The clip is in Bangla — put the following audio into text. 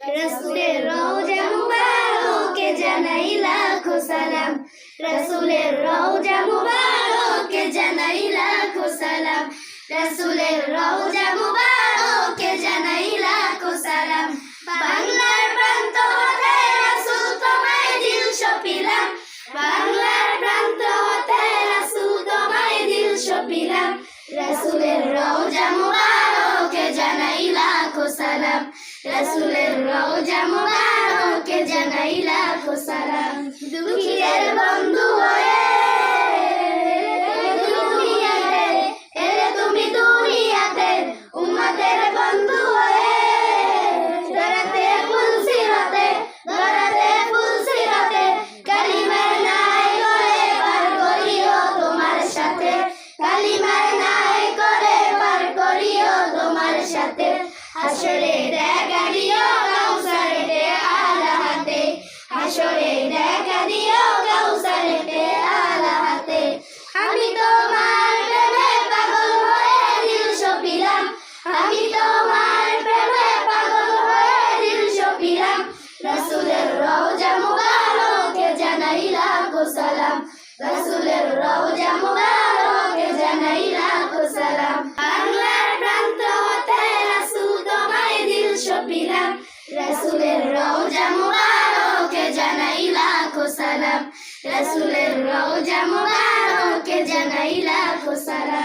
রসুলের রওজা মুবারকে জানাই লাখো সালাম। রসুলের রওজা মুবারকে জানাই লাখো সালাম। রসুলের রওজা মুবারকে জানাই লাখো সালাম। বাংলার প্রান্ত হতে রসুল তোমায় দিল সপিলাম। বাংলার প্রান্ত হতে রসুল তোমায় দিল সপিলাম। রসুলের রওজা মুবারকে জানাই লাখো সালাম। রসুলের রওজা মুবারকে জানাই লাখো সালাম বন্ধু হয়ে নাই করিও তোমার সাথে। কালিমার সাথে হাসরে দেখা দিও কাউসারেতে আলা হাতে হাসরে দেখা দিও কাউসারেতে আলা হাতে আমি তোমার প্রেমে পাগল হয়ে দিল সপিলাম আমি তোমার প্রেমে সালাম। রসুলের রওজা মুবারকে জানাই লাখো সালাম